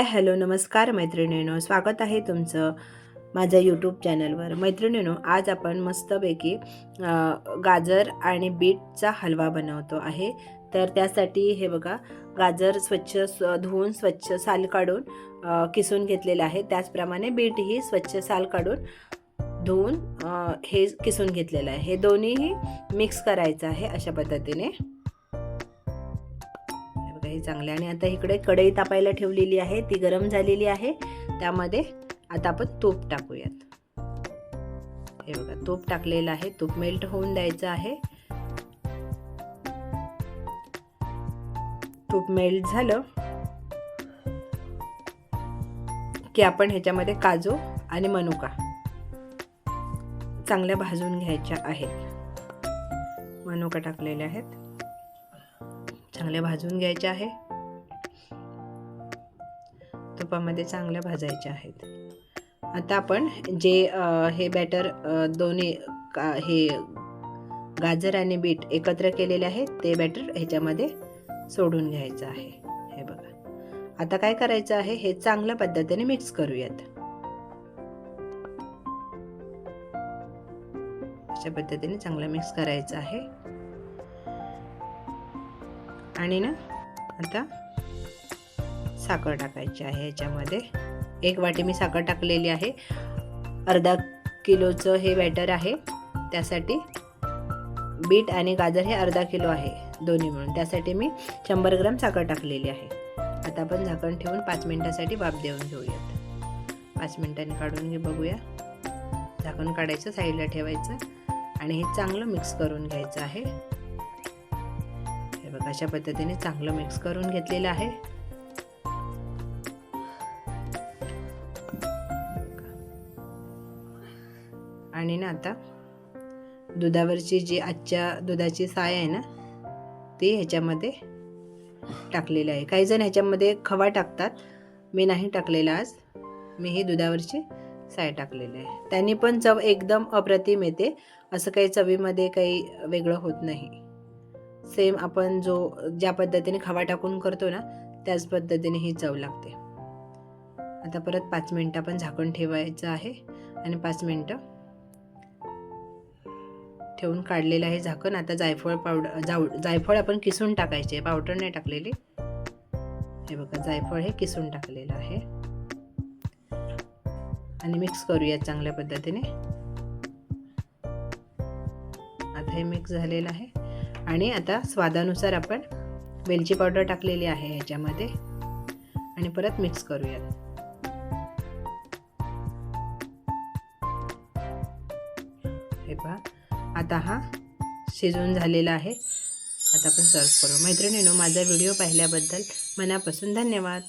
Hi hello नमस्कार मैत्रिणीनो. स्वागत आहे तुमचं माझ्या यूट्यूब चॅनलवर मैत्रिणीनो आज आपण मस्तपैकी गाजर आणि बीटचा हलवा बनवतो आहे. तर त्यासाठी हे बघा गाजर स्वच्छ स्व- धुवून स्वच्छ साल काढून किसून घेतलेलं आहे. त्याचप्रमाणे बीटही स्वच्छ साल काढून धुवून हे किसून घेतलेलं आहे. हे दोन्हीही मिक्स करायचं आहे अशा पद्धतीने. हे चांगले. आणि आता इकडे कढई तापायला ठेवलेली आहे. ती गरम झालेली आहे. त्यामध्ये आता आपण तूप टाकूयात. हे बघा तूप टाकलेलं आहे. तूप मेल्ट होऊन द्यायचं आहे. तूप मेल्ट झालं की आपण ह्याच्यामध्ये काजू आणि मनुका चांगल्या भाजून घ्यायच्या आहेत. मनुका टाकलेल्या आहेत. चांगल्या भाजून घ्यायच्या आहे. तुपामध्ये चांगल्या भाजायच्या आहेत. आता आपण जे हे बॅटर दोन्ही का हे गाजर आणि बीट एकत्र केलेले आहे ते बॅटर ह्याच्यामध्ये सोडून घ्यायचं आहे. हे बघा. आता काय करायचं आहे हे चांगल्या पद्धतीने मिक्स करूयात. अशा पद्धतीने चांगलं मिक्स करायचं आहे. आणि ना आता साखर टाकायची आहे याच्यामध्ये. एक वाटी मी साखर टाकलेली आहे. अर्धा किलोचं हे बॅटर आहे. त्यासाठी बीट आणि गाजर हे अर्धा किलो आहे दोन्ही मिळून त्यासाठी मी शंभर ग्राम साखर टाकलेली आहे. आता आपण झाकण ठेवून पाच मिनटासाठी वाफ देऊन घेऊयात. पाच मिनटांनी काढून घे बघूया. झाकण काढायचं साईडला ठेवायचं आणि हे चांगलं मिक्स करून घ्यायचं आहे. अशा पद्धतीने चांगलं मिक्स करून घेतलेलं आहे. आणि ना आता दुधावरची जी आजच्या दुधाची साय आहे ना ती ह्याच्यामध्ये टाकलेली आहे. काही जण ह्याच्यामध्ये खवा टाकतात मी नाही टाकलेला आज. मी ही दुधावरची साय टाकलेली आहे. त्यांनी पण चव एकदम अप्रतिम येते. असं काही चवीमध्ये काही वेगळं होत नाही. सेम आपण जो ज्या पद्धतीने खवा टाकून करतो ना त्याच पद्धतीने ही चव लागते. आता परत पाच मिनटं आपण झाकण ठेवायचं आहे. आणि पाच मिनटं ठेवून काढलेलं आहे झाकण. आता जायफळ पावडर जाऊ जायफळ आपण किसून टाकायचे पावडर नाही टाकलेली. हे बघा जायफळ हे किसून टाकलेलं आहे. आणि मिक्स करूया चांगल्या पद्धतीने. आता हे मिक्स झालेलं आहे. आणि आता स्वादानुसार आपण वेलची पावडर टाकलेली आहे ह्याच्यामध्ये. आणि परत मिक्स करूयात. हे पहा आता हा शिजवून झालेला आहे. आता आपण सर्व करू. मैत्रिणीनो माझा व्हिडिओ पाहिल्याबद्दल मनापासून धन्यवाद.